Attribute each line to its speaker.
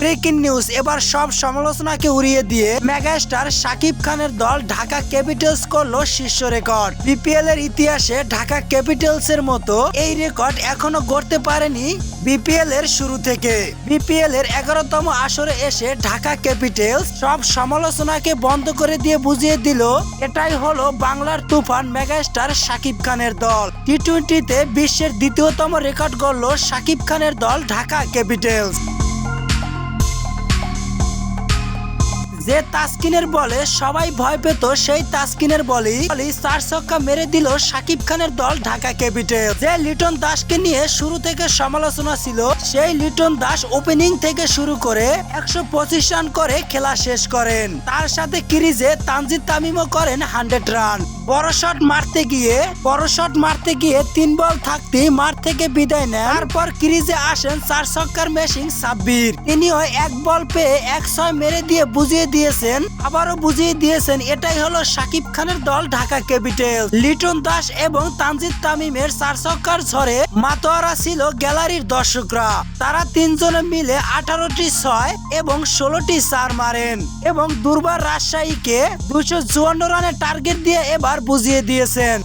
Speaker 1: Breaking news. এবার সব সমালোচনাকে উড়িয়ে দিয়ে মেগাস্টার শাকিব খানের দল ঢাকা ক্যাপিটালস করল শীর্ষ রেকর্ড। বিপিএল এর ইতিহাসে ঢাকা ক্যাপিটালস এর মতো এই রেকর্ড এখনও গড়তে পারেনি বিপিএল এর শুরু থেকে। বিপিএল এর এগারোতম আসরে এসে ঢাকা ক্যাপিটালস সব সমালোচনাকে বন্ধ করে দিয়ে বুঝিয়ে দিল, এটাই হলো বাংলার তুফান মেগাস্টার শাকিব খানের দল। টি টোয়েন্টিতে বিশ্বের দ্বিতীয়তম রেকর্ড গড়ল শাকিব খানের দল ঢাকা ক্যাপিটালস। যে তাসকিনের বলে সবাই ভয় পেত, সেই তাসকিনের বলি চার ছক্কা মেরে দিল সাকিব খানের দল ঢাকা ক্যাপিটাল যে লিটন দাসকে নিয়ে শুরু থেকে সমালোচনা ছিল, সেই লিটন দাস ওপেনিং থেকে শুরু করে একশো পঁচিশ রান করে খেলা শেষ করেন। তার সাথে ক্রিজে তানজিদ তামিমও করেন হান্ড্রেড রান। বড় শট মারতে গিয়ে, বড় শট মারতে গিয়ে তিন বল থাকতে মাঠ থেকে বিদায় নেন। তারপর ক্রিজে আসেন চার ছক্কার মেশিন সাব্বির। তিনিও এক বল পেয়ে এক ছয় মেরে দিয়ে বুঝিয়ে দিয়েছেন, আবারও বুঝিয়ে দিয়েছেন, এটাই হলো সাকিব খানের দল ঢাকা ক্যাপিটাল লিটন দাস এবং তানজিদ তামিমের চার ছক্কার ঝড়ে মাতোয়ারা ছিল গ্যালারির দর্শকরা। তারা তিনজনে মিলে আঠারোটি ছয় এবং ষোলোটি চার মারেন এবং দুর্বার রাজশাহীকে দুশো চুয়ান্ন রানের টার্গেট দিয়ে এবার বুঝিয়ে দিয়েছেন।